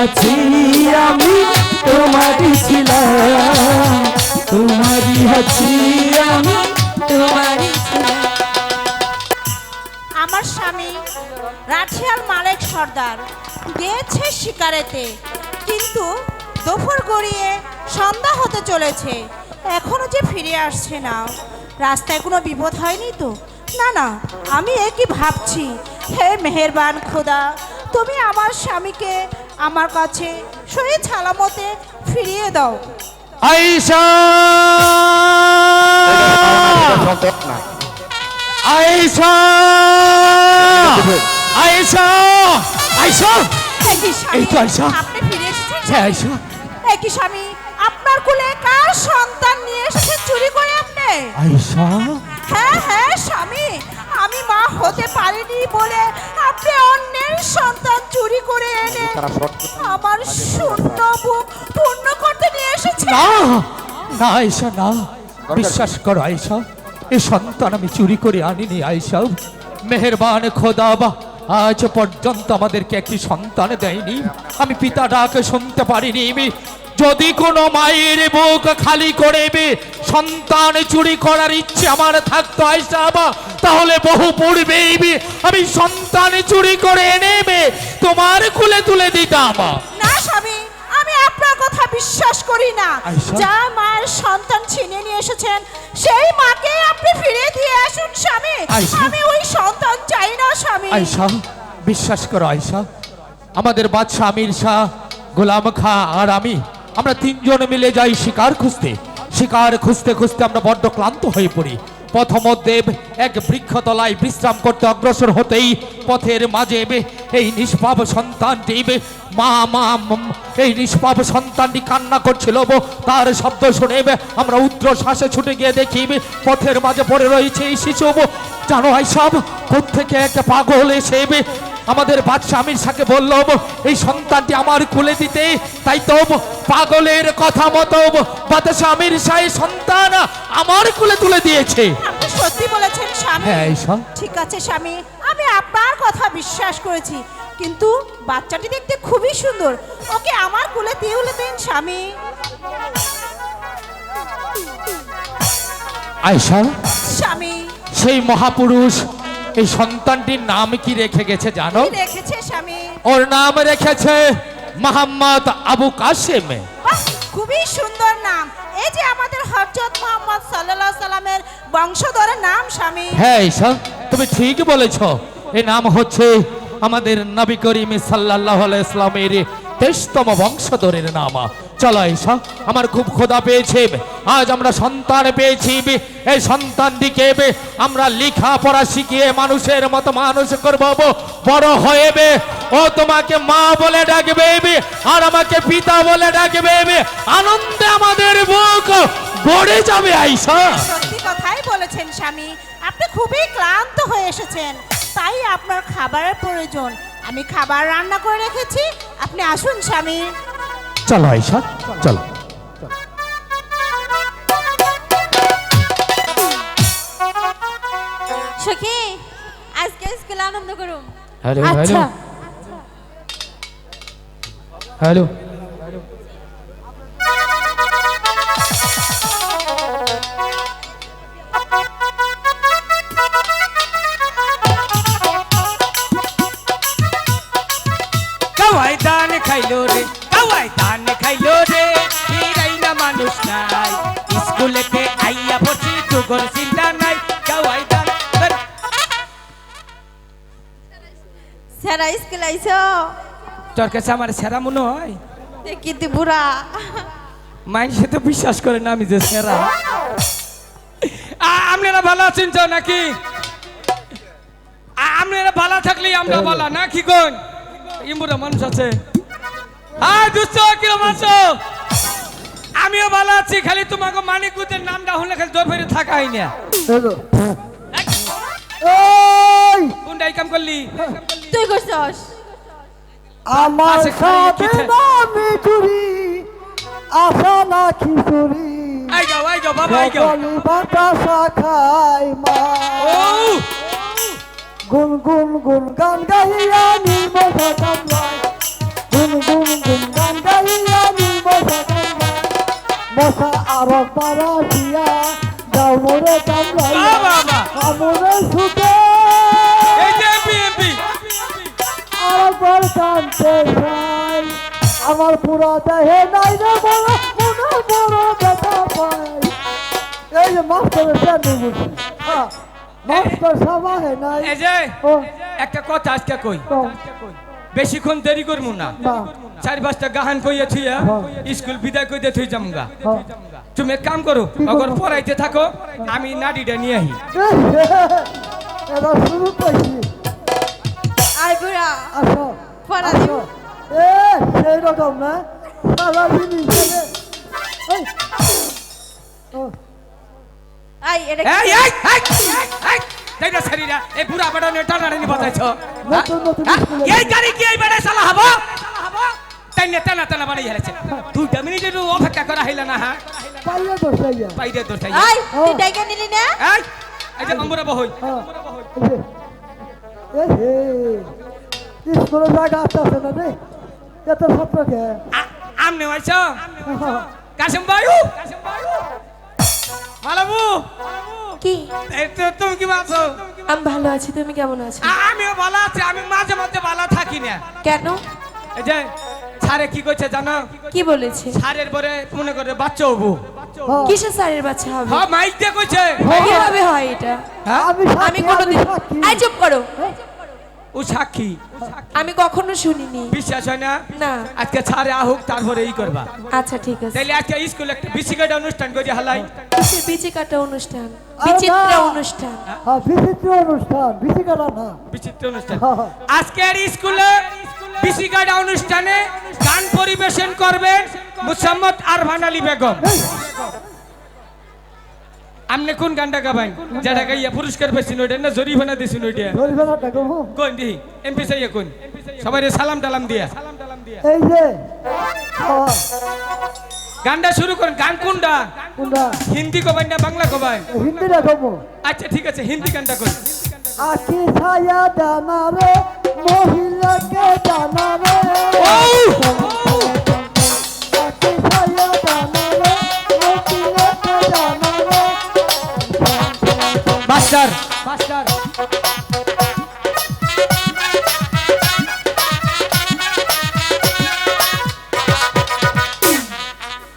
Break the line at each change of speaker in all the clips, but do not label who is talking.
আছি আমি, তোমারই ছিলাম। তোমারই আছি আমি,
তোমারই
আমার স্বামী রাঠিয়াল মালেক সর্দার গিয়েছে শিকারেতে, কিন্তু দুপুর গড়িয়ে সন্ধ্যা হতে চলেছে। এখনও যে ফিরে আসছে না। রাস্তায় কোনো বিপদ হয়নি তো? না না, আমি একই ভাবছি? হে মেহেরবান খোদা তুমি আমার স্বামীকে আমার কাছে সহি ছালামতে ফিরিয়ে দাও।
আইসা আইসা আইসা আইসা এই তো
আপনি ফিরে এসেছেন?
হ্যাঁ আইসা
একই স্বামী আপনার কুলে কার সন্তান নিয়ে এসেছে চুরি করে আপনি?
আইসা
হ্যাঁ হ্যাঁ স্বামী আমি মা হতে পারিনি বলে আপনি সন্তান চুরি করে এনে আমার শূন্য বুক পূর্ণ করতে নিয়ে এসেছে।
না না আয়সা না। বিশ্বাস করো আয়সা এ সন্তান আমি চুরি করে আনিনি আয়সা মেহেরবান খোদা বা আজ পর্যন্ত আমাদেরকে একটি সন্তান দেয়নি। আমি পিতা ডাকে শুনতে পারিনি আমি যদি কোনো মায়ের বুক খালি করে সন্তান চুরি করার ইচ্ছে আমার থাকতো আয়সা বা তাহলে বহু পূর্বেই আমি সন্তান চুরি করে এনেবে তোমার কুলে তুলে দিতাম।
না স্বামী আমি আপনার কথা বিশ্বাস করি না। যা মায়ের সন্তান নিয়ে এসেছেন সেই মাকে আপনি ফিরে দিয়ে আসুন স্বামী? আমি ওই সন্তান চাই না স্বামী।
বিশ্বাস করো আমাদের বাদশাহ আমির শাহ গোলাম খা আর আমি আমরা তিনজন মিলে যাই শিকার খুঁজতে। শিকার খুঁজতে খুঁজতে আমরা বড্ড ক্লান্ত হয়ে পড়ি। পথমদেব এক বৃক্ষতলায় বিশ্রাম করতে অগ্রসর হতেই পথের মাঝে এই নিষ্পাপ সন্তানটি মা মা এই নিষ্পাপ সন্তানটি কান্না করছিল তার শব্দ শুনে আমরা উদ্র শ্বাসে ছুটে গিয়ে দেখি পথের মাঝে পড়ে রয়েছে এই শিশু জানো সব কোথেকে একটা পাগল এসে আমাদের বাদশাহ আমির সাকে বলল এই সন্তানটি আমার কুলে দিতে। তাই তো পাগলের কথা মতো বাদশাহ আমির শাহ সন্তান আমার কুলে তুলে দিয়েছে।
আপনি সত্যি বলেছেন স্বামী।
হ্যাঁ
ঠিক আছে স্বামী আমি আপনার কথা বিশ্বাস করেছি কিন্তু বাচ্চাটি দেখতে খুবই সুন্দর। ওকে আমার কুলে দিয়ে হলে দেন স্বামী।
আয়সা
স্বামী।
সেই মহাপুরুষ এই সন্তানটির নাম কি রেখে গেছে জানো?
রেখেছে স্বামী?
ওর নাম রেখেছে মোহাম্মদ আবু কাসেম
খুবই সুন্দর নাম। এই যে আমাদের হযরত মোহাম্মদ সাল্লাল্লাহু সাল্লামের বংশধরের নাম স্বামী।
হ্যাঁ ঈশা তুমি ঠিক বলেছ। এ নাম হচ্ছে আমাদের নবী করিম সাল্লাহ ইসলামের তেইশতম বংশধরের নাম। চলো ঈশা আমার খুব খোদা পেয়েছে। আজ আমরা সন্তান পেয়েছি। এই সন্তানটিকে আমরা লেখা পড়া শিখিয়ে মানুষের মতো মানুষ করব। বড় হয়ে ও তোমাকে মা বলে ডাকবে আর আমাকে পিতা বলে ডাকবে। আনন্দে আমাদের বুক গড়ে যাবে আইসা
কথাই বলেছেন স্বামী। আপনি খুবই ক্লান্ত হয়ে এসেছেন। তাই আপনার খাবারের প্রয়োজন। আমি খাবার রান্না করে রেখেছি। আপনি আসুন স্বামী।
চলো আইসা চলো।
সখী আজকে স্কুলে আনন্দ করুম।
Hello hello.
হ্যালো।
স্যারা স্কুল আইছো?
তোর কাছে আমার সেরা মনে হয়?
দেখি তুই বুড়া?
মানুষে তো বিশ্বাস করে না আমি যে সেরা। আপনারা ভালো আছেন তো নাকি? আপনারা ভালো থাকলেই আমরা ভালো না কি কোন? ইমুরা মানুষ আছে। হ্যাঁ দুস্থ কিরম আছো? আমিও ভালো আছি খালি তোমাকে মানিক গুতের নামটা হলে খালি দৌড় ফেরে থাকাই না। কোনটাই কাম করলি?
তুই করছস
আমার সাথে নামে চুরি আশা না খিচুড়ি
আই যাও আই যাও বাবা আই যাও।
বাতাসা খাই মা। গুন গুন গুন গান গাইয়া নির্মল গুন গুন গুন গান গাইয়া নির্মল কামলায় মশা আর পারা দিয়া যাও মোরে সুখে কানতে আমার পুরা দেহে নাই রে বড় মনে বড় ব্যথা পাই। এই যে মাস্টারের প্যান্ডেল বলছি মাস্টার নাই।
এই যে একটা কথা আজকে কই? বেশিক্ষণ দেরি করব না। চার পাঁচটা গাহান কইয়া থুইয়া। স্কুল বিদায় কইতে থুই
হ্যাঁ
তুমি এক কাম করো? অগর পড়াইতে থাকো আমি নাডিটা নিয়ে আহি।
এবার শুরু করছি।
আই বুড়া।
আসো
পড়া
আসো। এ সেই রকম না? জিনিস ছেলে। এই, ও,
আই এটা
এই? এই এই এই তাইরা শরীরা এই বুড়া বড় নে টানাটানি বাতাইছো
নতুন নতুন
এই গাড়ি কি এই বেড়ে চালা হব? তাইনে টানা টানা বাড়ি হেলেছে। দুইটা মিনিট একটু অপেক্ষা করা হইল না হ্যাঁ?
তো সেইয়া
বাইরে তোর
আই তুই
ও।
নিলি না?
এই এই যে আমরা বহই।
হ্যাঁ এই হে স্কুলে জায়গা আসতেছে না রে এত ছাত্রকে
আমনে আইছো? কাশিম বায়ু মালাবু!
কি?
তুমি কি আছো
আমি ভালো আছি তুমি কেমন আছো?
আমিও ভালো আছি আমি মাঝে মাঝে ভালো থাকি না।
কেন?
এই যে স্যারে কি করছে জানো?
কি বলেছে?
স্যারের পরে মনে করে বাচ্চা হব।
কিসের স্যারের বাচ্চা হবে?
হ্যাঁ কইছে।
কীভাবে হয় এটা?
হ্যাঁ?
আমি
আমি কোনোদিন আই চুপ করো।
ও সাক্ষী।
আমি কখনো শুনিনি।
বিশ্বাস হয় না?
না।
আজকে ছাড়ে আহুক তারপরে ই করবা।
আচ্ছা ঠিক আছে।
তাইলে আজকে স্কুলে একটা বিসিকাটা অনুষ্ঠান করে হালাই।
বিচি কাটা অনুষ্ঠান? বিচিত্র অনুষ্ঠান।
হ্যাঁ বিচিত্র অনুষ্ঠান। বিচিকারা না।
বিচিত্র অনুষ্ঠান।
হ্যাঁ, হ্যাঁ।
আজকের স্কুলে বিসিকাটা অনুষ্ঠানে গান পরিবেশন করবেন মুসাম্মদ আরফান আলী বেগম। আপনি কোন গানটা গাবেন যেটা গাইয়া পুরস্কার পেয়েছেন ওইটা না জরিমানা দিয়েছেন ওইটা?
ধরিবে না টাকা হো।
কোন দিহি? এমপি সাইয়া কোন? সবাই সালাম টালাম দিয়া।
এই যে
গানটা শুরু করেন। গান কোনটা?
কোনটা?
হিন্দি কবাই না বাংলা কবাই?
হিন্দি রাখব
আচ্ছা ঠিক আছে হিন্দি গানটা কোন
আখি ছায়া দানা রে মহিলাকে দানা রে।
মাস্টার মাস্টার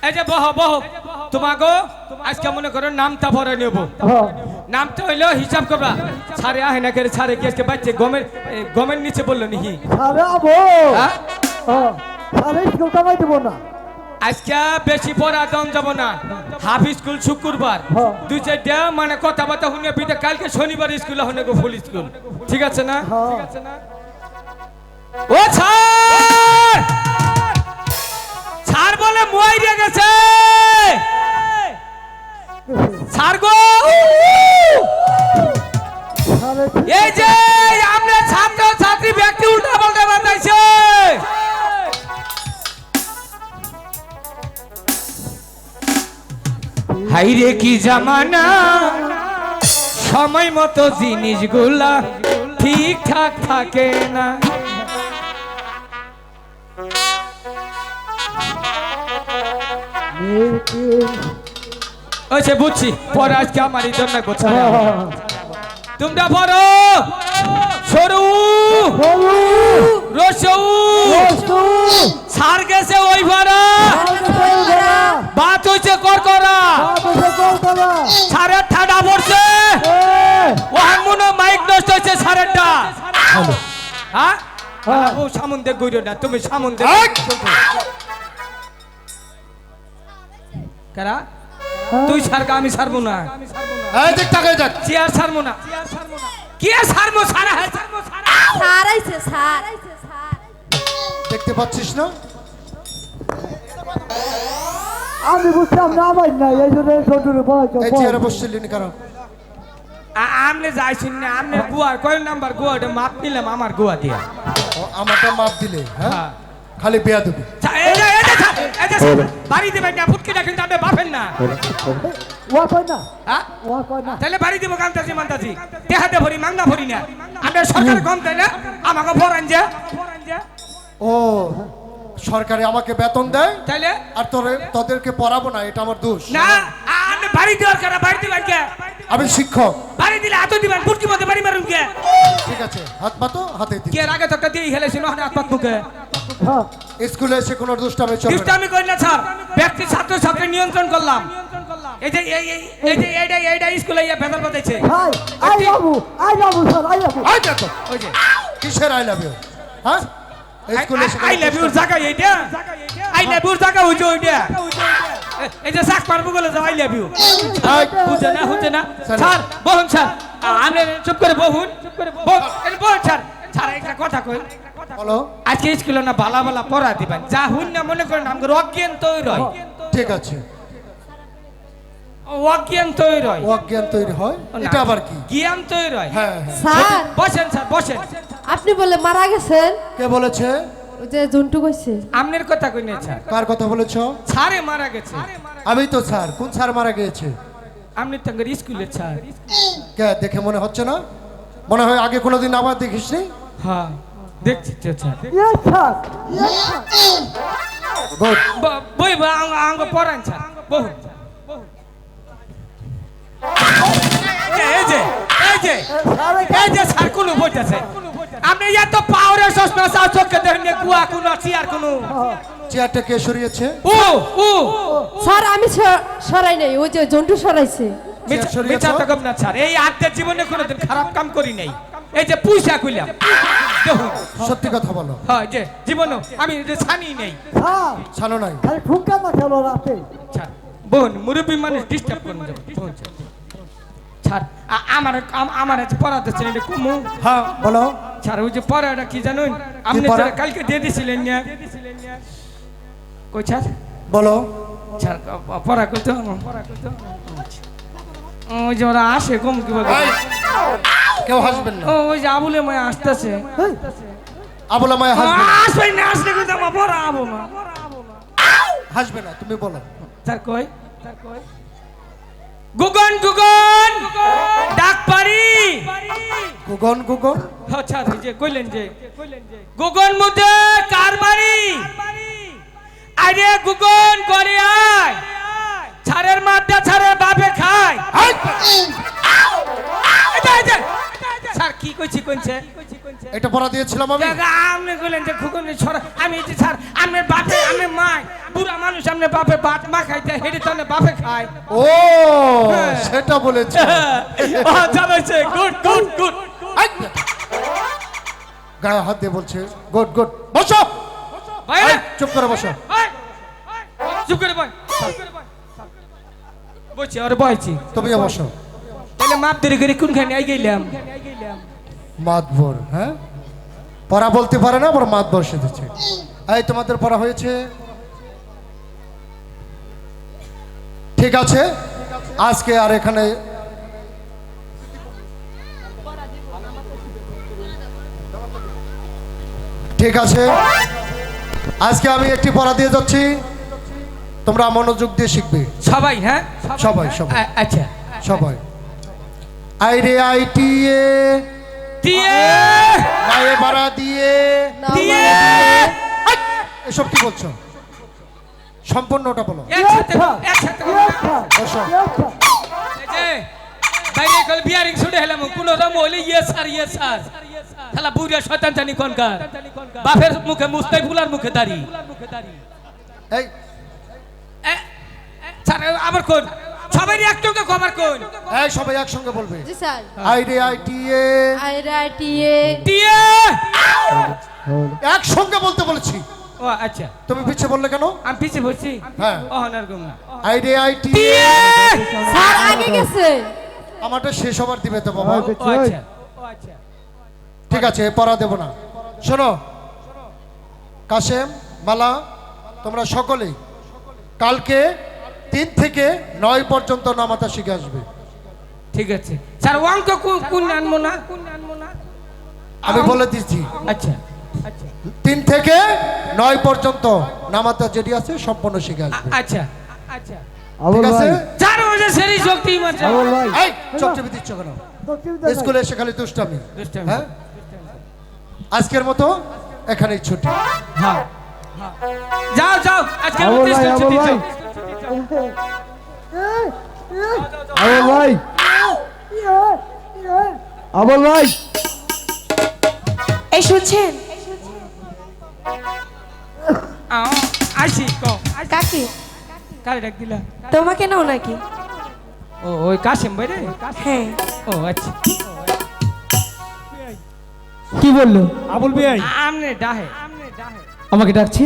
এই যে বহ বহ। তোমাকে আজকে মনে করো নামটা ভরে নেব। নামটা হইল হিসাব করবা। ছাড়ে আহে না করে ছাড়ে কি আজকে বাচ্চা গমের গমের নিচে বলল নাকি? হ্যাঁ? আজকে বেশি পড়া দম যাব না। হাফ স্কুল শুক্রবার। দুই চারটা মানে কথাবার্তা শুনে বিদে কালকে শনিবার স্কুল হনে গো ফুল স্কুল। ঠিক আছে না। ও ছাড়! ছাড় বলে মই রে গেছে। ছাড় গো। এই যে আমরা ছাত্র ছাত্রী ব্যক্তি উল্টা হাইরে কি জামানা? সময় মতো জিনিসগুলা ঠিকঠাক থাকে না। সে বুঝছি পরে আজকে আমার এই জন্য করছে তোমরা বড় সরু। রসউ সার গেছে ওই ভাড়া বাত হইছে করকরা। সারের ঠাডা পড়ছে। ওহান মনে মাইক নষ্ট হয়েছে সারেরটা। হ্যাঁ?
হ্যাঁ।
ও সামুন্দে গইরো না তুমি সামুন্দে কারা? তুই ছাড় আমি ছাড়বো না।
এই দিক তাকাই দেখ
চেয়ার ছাড়বো না। কি আর ছাড়বো সারা হ্যাঁ ছাড়বো সারা
আইছে স্যার
দেখতে পাচ্ছিস না?
আমি বুঝলাম না আমার না এই জন্য ছোটরে
এই চেয়ারে বসছিলি নি কারণ
আমনে যাইছেন না আমনে গুয়া কয় নাম্বার গুয়া ওটা মাপ নিলাম আমার গুয়া দিয়া।
আমারটা মাপ দিলে হ্যাঁ?
হ্যাঁ।
খালি বেয়া দেবে
ছা- এই যে- এই যে ছা- এই যে বাড়ি দেবেন না ফুটকিটা কিন্তু আপনি বাপেন না।
ও কয় না?
হ্যাঁ?
ও কয় না?
তাহলে বাড়ি দিব কান্তাজি মান্তাজি দেহাতে ভরি মাংনা ভরি না। আমরা সরকার কম তাই না? আমাকে ভরান যে।
ও সরকারি আমাকে বেতন দেয়
তাইলে?
আর তোরে তোদেরকে পড়াবো না এটা আমার দোষ।
না বাড়ি দেওয়ার কারা বাড়ি দিবেন কে?
আমি শিক্ষক।
বাড়ি দিলে হাতও দিবেন ফুটকি মধ্যে বাড়ি মারুন কে?
ঠিক আছে হাত পাতো হাতে দিই
কে এর আগে তো একটা দিয়ে হেলেছিল হাত পাত মুখে
হ্যাঁ
স্কুলে এসে কোনো দুষ্টামি চলবে না।
দুষ্টামি করি না স্যার। ব্যক্তি ছাত্র ছাত্রী নিয়ন্ত্রণ করলাম। এই যে এই এই- এই যে এইটা এইটা স্কুলে ইয়ে ভেতর বাতাইছে
I love you I love you sir I love you.
I দেখো
ওই যে
কিসের আই লাভ ইউ? হ্যাঁ?
আই লাভ ইউর জায়গা এইটা। আই লাভ ইউর জায়গা হইছে ওইটা। এই যে সাক পারব বলে যাও আই লাভ ইউ বুঝে না হচ্ছে না।
স্যার।
বহুন স্যার। আপনি চুপ করে বহুন বহুন এই বহুন স্যার। স্যার একটা কথা কই।
বলো।
আজকে স্কুলে না বালা বালা পড়া দিবেন। যা হুন না মনে করেন আমাকে অজ্ঞান তৈরি হয়।
ঠিক আছে।
অজ্ঞান তৈরি হয়।
অজ্ঞান তৈরি হয়। এটা আবার কি?
জ্ঞান তৈরি হয়।
হ্যাঁ হ্যাঁ।
স্যার
বসেন স্যার বসেন।
আপনি বলে মারা গেছেন?
কে বলেছে?
ওই যে জন্টু কইছে।
আমনের কথা কই না স্যার?
কার কথা বলেছ?
ছাড়ে মারা গেছে।
আমি তো স্যার কোন স্যার মারা গিয়েছে?
আমনি তাঙ্গের স্কুলের স্যার।
কে দেখে মনে হচ্ছে না? মনে হয় আগে কোনোদিন আবার দেখিস নি
হ্যাঁ দেখছি তো স্যার।
ইয়েস স্যার
গুড
বই বা আঙ্গ আঙ্গ পড়ান স্যার। বহু এই যে এই যে এই যে স্যার কোন বইতেছে আপনি এত পাওয়ারের চশমা চাও চোখে দেখেন কুয়া কোন চেয়ার কোন।
চেয়ারটা কে সরিয়েছে?
ও ও।
স্যার আমি সরাই নাই ওই যে জন্টু সরাইছে?
মিছা তো কম না স্যার। এই আত্মের জীবনে কোনোদিন খারাপ কাম করি নাই। এই যে পয়সা কইলাম।
সত্যি কথা বলো।
হ্যাঁ যে জীবন আমি যে ছানি নেই।
স্যার
ছানো নাই।
খালি ঠুকা না খেলো রাতে।
বোন মুরব্বী মানুষ ডিস্টার্ব করুন যাবে বোন ছাড়। আমার আম- আমার পড়াতে ছিল কুমু।
হ্যাঁ বলো।
ছাড় ওই যে পড়াটা কি জানুন? আপনি কালকে দিয়ে দিছিলেন না। কই ছাড়।
বলো।
ছাড় পড়া করতে ওই যে ওরা আসে কম কি বলে?
কেউ হাসবেন না।
ও ওই যে আবুলে মায় আসতেছে।
আবুলা মায় হাসবে না।
আসবে না আসলে কিন্তু আমার পড়া আবু মা।
হাসবে না তুমি বলো।
স্যার কই? গুগন গুগন ডাক পারি
গুগন গুগন।
আচ্ছা ওই যে কইলেন যে গুগন মধ্যে কার বাড়ি? আরে গুগন করে আয়। ছাড়ের মাঠটা ছাড়ে বাপে খায়। এই এই স্যার কি কইছি কইছে?
এটা পড়া দিয়েছিলাম আমি।
আপনি কইলেন যে খুকুন ছড়া আমি যে স্যার আপনার বাপে আমি মা বুড়া মানুষ আপনার বাপে ভাত মা খাইতে হেঁটে তো আপনার বাপে খায়।
ও সেটা বলেছে।
জানাইছে গুড গুড গুড।
এই, গায়ে হাত দিয়ে বলছে গুড গুড বসো। চুপ করে বসো।
চুপ করে বলছি আর বয়ছি
তুমিও বসো।
তাহলে মাপ ধরে করে কোনখানে আই গেলাম?
মাতবর হ্যাঁ? পড়া বলতে পারে না আবার মাতবর সেধেছে এই তোমাদের পড়া হয়েছে? ঠিক আছে? আজকে আর এখানে ঠিক আছে? আজকে আমি একটি পড়া দিয়ে যাচ্ছি। তোমরা মনোযোগ দিয়ে শিখবে।
সবাই হ্যাঁ?
সবাই সবাই।
আচ্ছা।
সবাই। আই রে আই টি এ
দিয়ে।
গায়ে বাড়া দিয়ে
দিয়ে।
আই! এসব কি বলছো? সম্পূর্ণটা বলো।
একসাথে একসাথে বাইরে কল বিয়ারিং ছুটে হেলাম কোন রকম হইলে ইয়ে স্যার ইয়ে স্যার শালা বুড়িয়া শয়তান জানি কোনকার বাপের মুখে মুস্তাই ফুলার মুখে দাড়ি।
এই
এ, এ, স্যার আবার কোন? সবাই একটুকে খবর কোন?
এই সবাই একসঙ্গে বলবে।
জি স্যার।
আই রে আই টি এ
আইরা টিয়ে
দিয়ে
একসঙ্গে বলতে বলেছি।
ও আচ্ছা।
তুমি পিছে বললে কেন?
আমি পিছে বলছি?
হ্যাঁ।
ও হনার গুম না
আইডি আইটি
স্যার আগে গেছে।
আমারটা শেষ হবার দিবে তো বাবা।
ও আচ্ছা। ও আচ্ছা।
ঠিক আছে পড়া দেব না। শোনো কাশেম মালা তোমরা সকলেই কালকে তিন থেকে নয় পর্যন্ত নামাতা শিখে আসবে।
ঠিক আছে। স্যার অঙ্ক কোন আনব না কোন আনব না?
আমি বলে দিচ্ছি।
আচ্ছা।
তিন থেকে নয় পর্যন্ত নামাতা যেটি আছে সম্পূর্ণ শিখে আসবে।
আচ্ছা। আচ্ছা
ঠিক আছে?
চার বছর সেরি শক্তি মাত্রা
এই চকচকে দিচ্ছ স্কুলে এসে খালি দুষ্টামি।
দুষ্টামি।
হ্যাঁ? আজকের মতো এখানেই ছুটি।
হ্যাঁ। হ্যাঁ। যাও যাও আজকে
আবুল
উনত্রিশ
ভাই,
ছুটি। যাও।
আবুল ভাই। আবুল ভাই।
এই শুনছেন?
কও
কাকে।
কারে ডাক দিলা?
তোমাকে নাও নাকি?
ও ওই কাশেম ভাই রে?
হ্যাঁ।
ও আচ্ছা।
কি বলল?
আবুল ভাই
আমনে ডাহে।
আমাকে ডাকছে?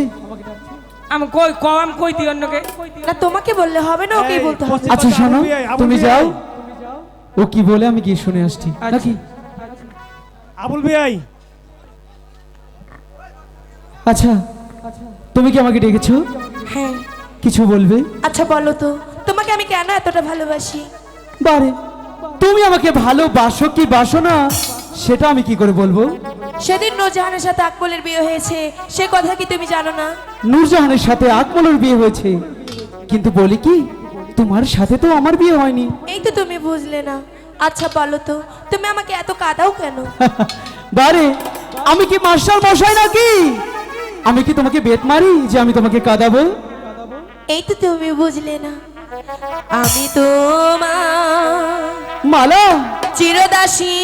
আমি কই কম কই দি অন্যকে?
না তোমাকে বললে হবে না ওকেই বলতে হবে।
আচ্ছা শোনো তুমি যাও। ও কি বলে? আমি গিয়ে শুনে আসছি। নাকি?
আবুল ভাই
আচ্ছা তুমি কি আমাকে ডেকেছো?
হ্যাঁ।
কিছু বলবে?
আচ্ছা বলো তো তোমাকে আমি কেন এতটা ভালোবাসি?
বারে তুমি আমাকে ভালোবাসো কি বাসো না? সেটা আমি কি করে বলব?
সেদিন নূরজাহানের সাথে আকবলের বিয়ে হয়েছে। সে কথা কি তুমি জানো না?
নূরজাহানের সাথে আকমলের বিয়ে হয়েছে। কিন্তু বলি কি তোমার সাথে তো আমার বিয়ে হয়নি।
এই তো তুমি বুঝলে না। আচ্ছা বলো তো তুমি আমাকে এত কাঁদাও কেন?
বারে আমি কি মাস্টার মশাই নাকি? আমি কি তোমাকে বেত মারি যে আমি তোমাকে কাঁদাবো?
এই তো তুমি বুঝলে না। আমি তোমার
মালা?
চিরদাসী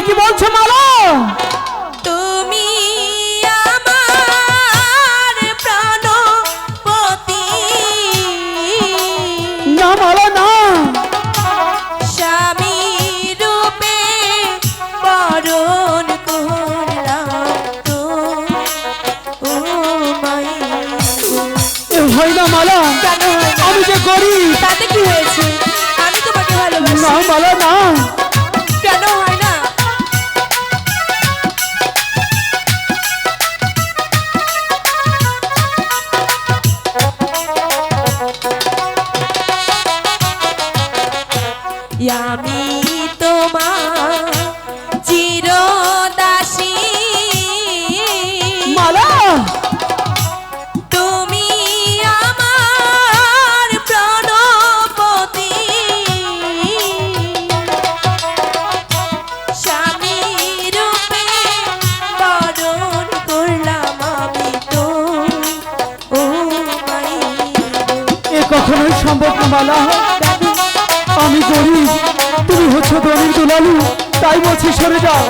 এ কি বলছো মালা?
তুমি আমার প্রাণপতি।
না মালা না।
স্বামী রূপে বরণ করলাম তো ও মাই
হয় না মালা
না?
আমি যে গরিব।
তাতে কি হয়েছে? আমি তোমাকে
না
ভালোবাসি
মালা না। হচ্ছে দলিল দুলালু তাই বলছি সরে যাও।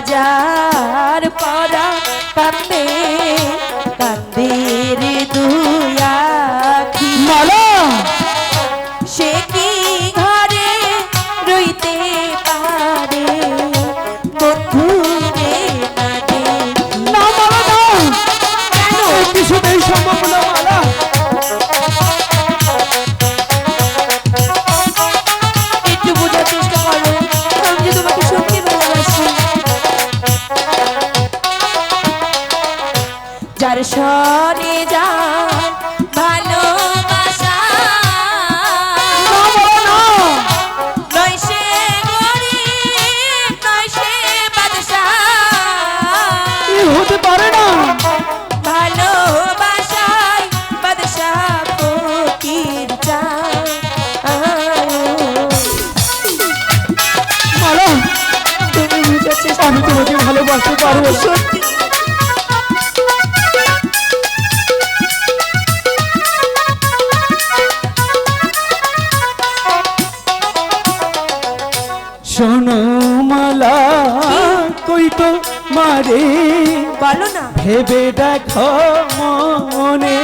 গাজার
হতে না
ভালোবাসায় বাদশাহ ফকির চায় তুমি বুঝার চেষ্টা
আমি তোমাকে ভালোবাসতে পারব
সত্যি
ভেবে দেখো মনে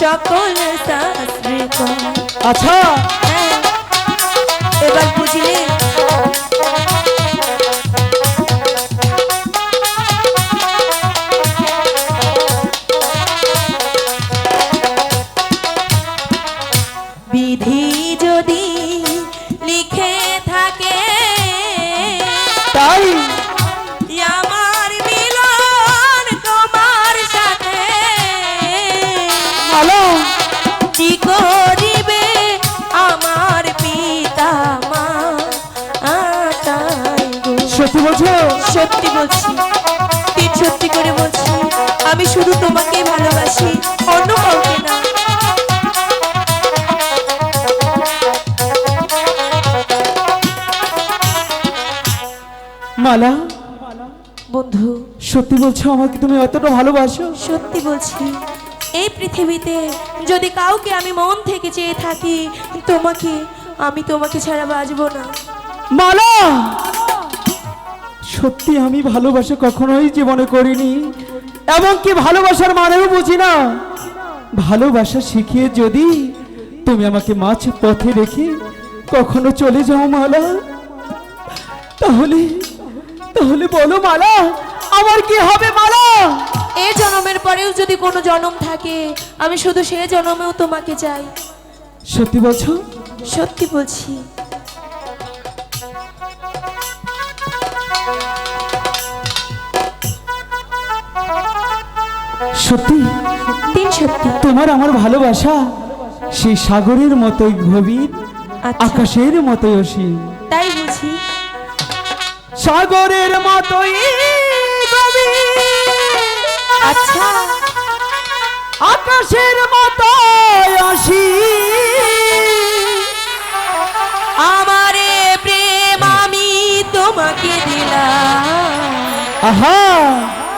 সকল শাস্ত্রে।
আচ্ছা
হ্যাঁ, এবার বুঝলে শুধু তোমাকেই ভালোবাসি অন্য কাউকে না।
মালা
বন্ধু।
সত্যি বলছো আমাকে তুমি অতটা ভালোবাসো?
সত্যি বলছি এই পৃথিবীতে যদি কাউকে আমি মন থেকে চেয়ে থাকি তোমাকে আমি তোমাকে ছাড়া বাঁচবো না।
মালা! সত্যি আমি ভালোবাসা কখনোই জীবনে করিনি। এমনকি ভালোবাসার মানেও বুঝি না। ভালোবাসা শিখিয়ে যদি তুমি আমাকে মাছ পথে রেখে কখনো চলে যাও মালা তাহলে তাহলে বলো মালা আমার কি হবে মালা?
এ জন্মের পরেও যদি কোনো জন্ম থাকে আমি শুধু সে জন্মেও তোমাকে চাই।
সত্যি বলছো?
সত্যি বলছি।
সত্যি?
তিন সত্যি।
তোমার আমার ভালোবাসা সেই সাগরের মতোই গভীর
আচ্ছা।
আকাশের মতোই অসীম।
তাই বুঝি
সাগরের মতোই
আচ্ছা।
আকাশের মতোই অসীম।
আমারে প্রেম আমি তোমাকে দিলাম।
আহা!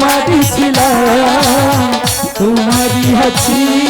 তোমারই ছিলাম তোমারই আছি